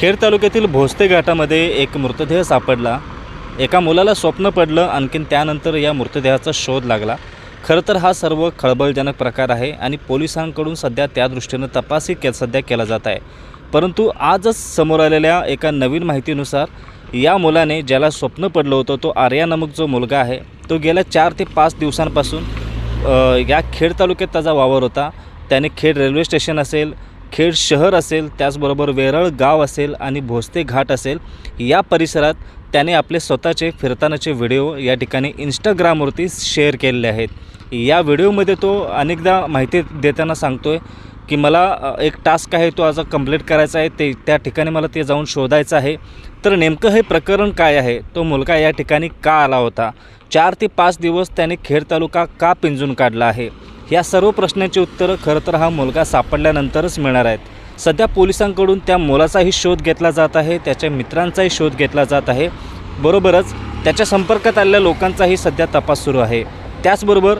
खेड तालुक्यातील भोसते घाटामध्ये एक मृतदेह सापडला. एका मुलाला स्वप्न पडलं आणखीन त्यानंतर या मृतदेहाचा शोध लागला. खरं तर हा सर्व खळबळजनक प्रकार आहे आणि पोलिसांकडून सध्या त्या दृष्टीनं तपासही के सध्या केला जात आहे. परंतु आजच समोर आलेल्या एका नवीन माहितीनुसार या मुलाने ज्याला स्वप्न पडलं होतं तो आर्या नामक जो मुलगा आहे तो गेल्या चार ते पाच दिवसांपासून या खेड तालुक्यात त्याचा वावर होता. त्याने खेड रेल्वे स्टेशन असेल खेड शहर असेल त्याचबरोबर वेरळ गाव असेल आणि भोसते घाट असेल या परिसरात त्याने आपले स्वतःचे फिरतानाचे व्हिडिओ या ठिकाणी इंस्टाग्रामवरती शेअर केलेले आहेत. या व्हिडिओमध्ये तो अनेकदा माहिती देताना सांगतोय की मला एक टास्क आहे तो आज कंप्लीट करायचा आहे ते त्या ठिकाणी मला ते जाऊन शोधायचं आहे. तर नेमकं हे प्रकरण काय आहे? तो मुलगा या ठिकाणी का आला होता? चार ते पाच दिवस त्याने खेड तालुका का पिंजून काढला आहे? या सर्व प्रश्नांची उत्तरं खरं तर हा मुलगा सापडल्यानंतरच मिळणार आहेत. सध्या पोलिसांकडून त्या मुलाचाही शोध घेतला जात आहे त्याच्या मित्रांचाही शोध घेतला जात आहे. बरोबरच त्याच्या संपर्कात आलेल्या लोकांचाही सध्या तपास सुरू आहे. त्याचबरोबर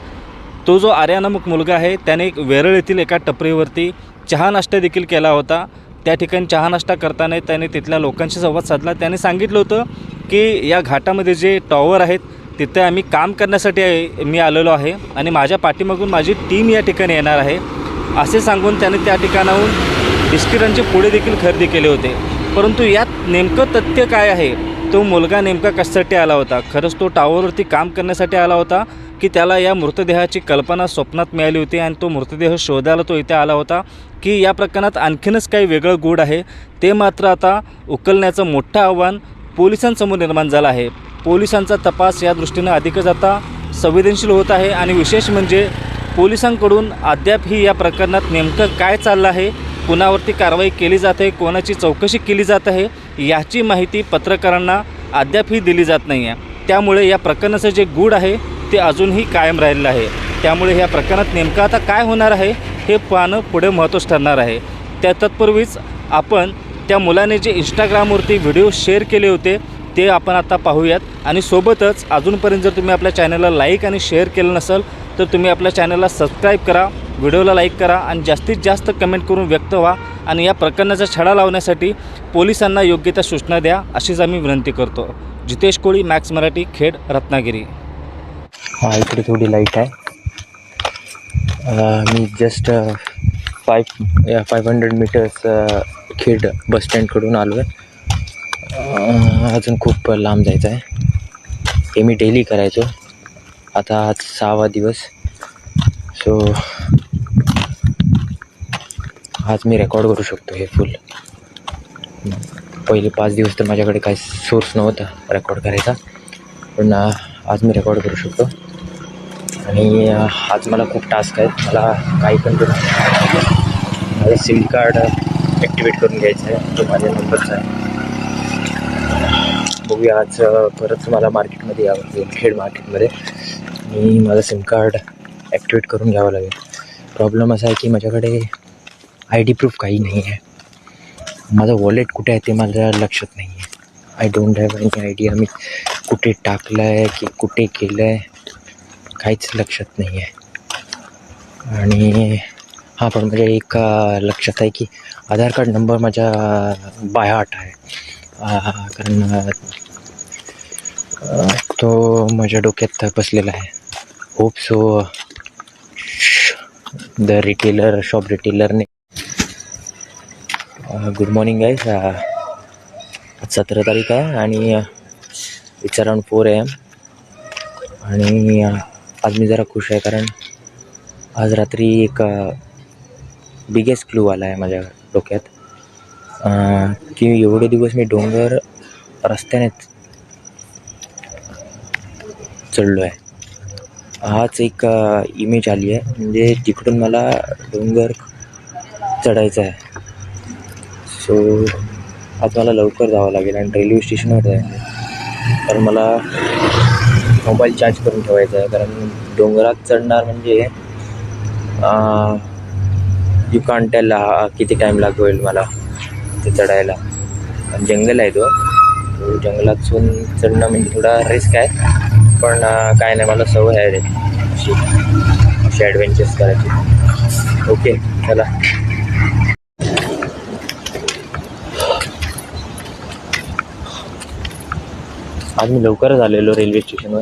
तो जो आर्या मुलगा आहे त्याने एक वेरळ येथील एका टपरीवरती चहा नाश्ता देखील केला होता. त्या ठिकाणी चहा नाश्ता करताना त्याने तिथल्या लोकांशी संवाद साधला. त्याने सांगितलं होतं की या घाटामध्ये जे टॉवर आहेत तिथे आम्ही काम करण्यासाठी मी आलेलो आहे आणि माझ्या पाठीमागून माझी टीम या ठिकाणी येणार आहे. असे सांगून त्याने त्या ठिकाणाहून बिस्किटांचे पुढे देखील खरेदी केले होते. परंतु यात नेमकं तथ्य काय आहे? तो मुलगा नेमका कशासाठी आला होता? खरंच तो टावरवरती काम करण्यासाठी आला होता की त्याला या मृतदेहाची कल्पना स्वप्नात मिळाली होती आणि तो मृतदेह शोधायला तो इथे आला होता की या प्रकरणात आणखीनच काही वेगळं गूढ आहे. ते मात्र आता उकलण्याचं मोठं आव्हान पोलिसांसमोर निर्माण झालं आहे. पोलिसांचा तपास या दृष्टीनं अधिकच आता संवेदनशील होत आहे आणि विशेष म्हणजे पोलिसांकडून अद्यापही या प्रकरणात नेमकं काय चाललं आहे कुणावरती कारवाई केली जाते कोणाची चौकशी केली जात आहे याची माहिती पत्रकारांना अद्यापही दिली जात नाही आहे. त्यामुळे या प्रकरणाचं जे गूढ आहे ते अजूनही कायम राहिलेलं आहे. त्यामुळे या प्रकरणात नेमकं आता काय होणार आहे हे पाहणं पुढे महत्त्वाचं ठरणार आहे. त्या तत्पूर्वीच आपण त्या मुलाने जे इंस्टाग्रामवरती व्हिडिओ शेअर केले होते ते आपण आता पाहूयात. आणि सोबतच अजूनपर्यंत जर तुम्ही आपल्या चॅनलला लाईक आणि शेअर केलं नसेल तर तुम्ही आपल्या चॅनलला सबस्क्राईब करा व्हिडिओला लाईक करा आणि जास्तीत जास्त कमेंट करून व्यक्त व्हा आणि या प्रकरणाचा छडा लावण्यासाठी पोलिसांना योग्य त्या सूचना द्या अशीच आम्ही विनंती करतो. जितेश कोळी मॅक्स मराठी खेड रत्नागिरी. हा इकडे थोडी लाइट आहे. मी just five five hundred metres Khed bus स्टँडकडून आलो आहे अजून खूप लांब जायचं आहे. हे मी डेली करायचो. आता आज सहावा दिवस. सो आज मी रेकॉर्ड करू शकतो हे फुल पहिले पाच दिवस तर माझ्याकडे काही सोर्स नव्हता रेकॉर्ड करायचा. पण आज मी रेकॉर्ड करू शकतो. आणि आज मला खूप टास्क आहेत. मला काही पण करून माझं सिम कार्ड ॲक्टिवेट करून घ्यायचं आहे. तो माझ्या नंबरचा आहे. बघूया आज परत मला मार्केटमध्ये यावं लागेल खेड मार्केटमध्ये आणि माझं सिम कार्ड ॲक्टिवेट करून घ्यावं लागेल. प्रॉब्लेम असा आहे की माझ्याकडे आय डी प्रूफ काही नाही आहे. माझं वॉलेट कुठे आहे ते माझ्या लक्षात नाही आहे. I don't have any idea मी कुठे टाकलं आहे की कुठे केलं आहे काहीच लक्षात नाही आहे. आणि हां पण माझ्या एक लक्षात आहे की आधार कार्ड नंबर माझ्या बायहाट आहे. कारण तो माझ्या डोक्यात बसलेला आहे. Hope so the retailer shop रिटेलरने good morning आहे आज सतरा तारीख आहे आणि it's around four A M आणि आज मी जरा खुश आहे कारण आज रात्री एक बिगेस्ट क्लू आला आहे माझ्या डोक्यात. की एवढे दिवस मी डोंगर रस्त्यानेच चढलो आहे हाच एक इमेज आली आहे. म्हणजे तिकडून मला डोंगर चढायचा आहे सो आज मला लवकर जावं लागेल आणि रेल्वे स्टेशनवर जायचं आहे कारण मला मोबाईल चार्ज करून ठेवायचा आहे. कारण डोंगरात चढणार म्हणजे यू कान टेल किती टाईम लागेल मला. ते चढायला. पण जंगल आहे तो. जंगलातून चढणं म्हणजे थोडा रिस्क आहे. पण काय नाही मला सवय आहे रे. अशी. अशी ॲडव्हेंचर्स करायची. ओके चला. आज मी लवकरच आलेलो रेल्वे स्टेशनवर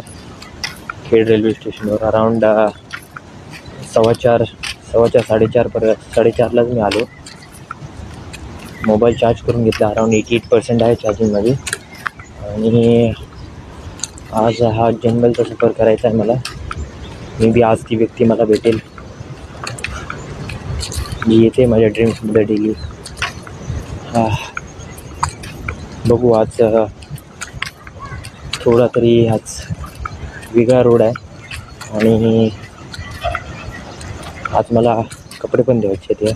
खेड रेल्वे स्टेशनवर अराऊंड सव्वा चार सव्वा चार साडेचार पर्यंत साडेचारलाच मी आलो. मोबाईल चार्ज करून घेतला अराऊंड एटी एट पर्सेंट आहे चार्जिंगमध्ये आणि आज हा जंगलचा सफर करायचा आहे मला. मे बी आज ती व्यक्ती मला भेटेल. मी येते माझ्या ड्रीम्समध्ये डेली बघू आज थोडा तरी आज वेगळा रोड आहे. आणि आज मला कपडे पण द्यायचे ते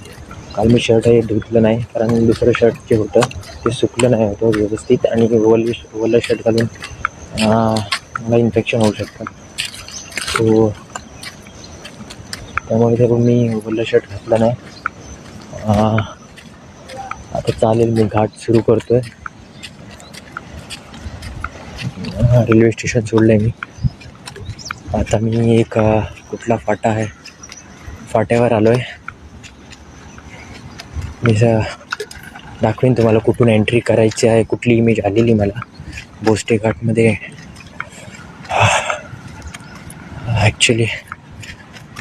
काल मी शर्ट हे धुतलं नाही कारण दुसरं शर्ट जे होतं ते सुकलं नाही होतं व्यवस्थित आणि वल ओलं शर्ट घालून मला इन्फेक्शन होऊ शकतं. सो त्यामुळे ते मी ओलं शर्ट घातलं नाही. आता चालेल मी घाट सुरू करतोय. हा, रेल्वे स्टेशन सोडलं आहे मी. आता मी एक कुठला फाटा आहे फाट्यावर आलो आहे मी स- दाखवीन तुम्हाला कुठून एंट्री करायची आहे कुठली इमेज आलेली मला. बोस्टे घाटमध्ये actually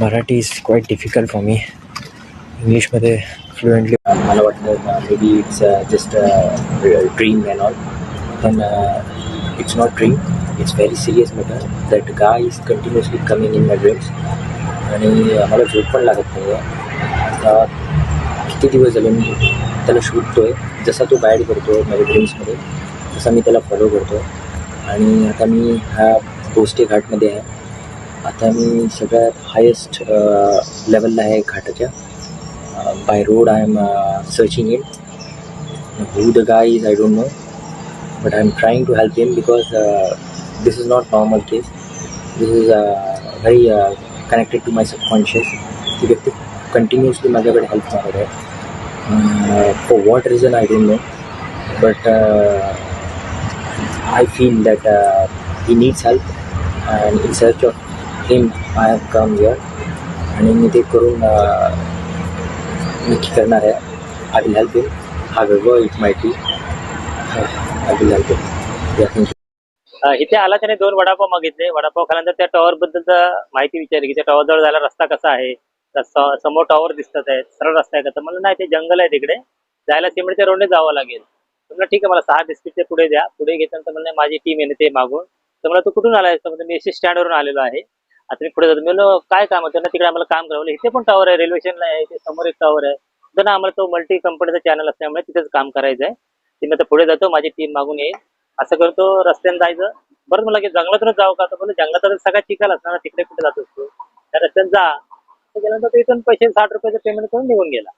Marathi is quite difficult for me इंग्लिशमध्ये फ्लुएंटली मला वाटतं may be it's just dream and all पण it's not dream it's very serious matter that guy is continuously coming in my dreams आणि मला झोप पण लागत नाही आहे किती दिवस झाले मी त्याला शोधतो आहे जसा तो बॅड करतो माझ्या ड्रीम्समध्ये तसा मी त्याला फॉलो करतो आहे आणि आता मी ह्या पोस्टे घाटमध्ये आहे. आता मी सगळ्यात हायेस्ट लेवलला आहे घाटाच्या. By road I am searching it who the guy is I don't know but I am trying to help him because this is not normal case this is very connected to my subconscious व्यक्ती continuously माझ्याकडे help मागत आहे. For what reason I don't know but I feel that he needs help and in search of him I have come your आणि मी ते करून मी नक्की करणार आहे. आय विल हेल्प हिम हा it it be I will help it. Yeah, इथे आला त्याने दोन वडापाव मागितले. वडापाव खाल्यानंतर त्या टॉवर बद्दल माहिती विचारली की त्या टॉवर जवळ जायला रस्ता कसा आहे? समोर टॉवर दिसतात आहेत सरळ रस्ता आहे का? तर मला नाही ते जंगल आहे तिकडे. जायला सिमेंटच्या रोडने जावं लागेल. म्हणलं ठीक आहे मला सहा बिस्किटचे पुढे द्या. पुढे घेतल्यानंतर म्हणलं माझी टीम येणे ते मागून. तर मला तू कुठून आलाय तर मी एसी स्टँडवरून आलेलो आहे. आता मी पुढे जातो. मी काय काम होतं ना तिकडे आम्हाला काम करावं इथे पण टॉवर आहे रेल्वे स्टेशनला आहे इथे समोर एक टॉवर आहे. तर ना आम्हाला तो मल्टी कंपनीचा चॅनल असल्यामुळे तिथेच काम करायचं आहे ते मी आता पुढे जातो माझी टीम मागून येईल. असं करतो रस्त्याने जायचं. बरं मला की जंगलातूनच जाऊ का? तर म्हणजे जंगलात सगळ्यात चिखल असणार तिकडे कुठे जातोस तू? त्या रस्त्याने जा. तर गेल्यानंतर तो इथून पैसे साठ रुपयाचं पेमेंट करून निघून गेला.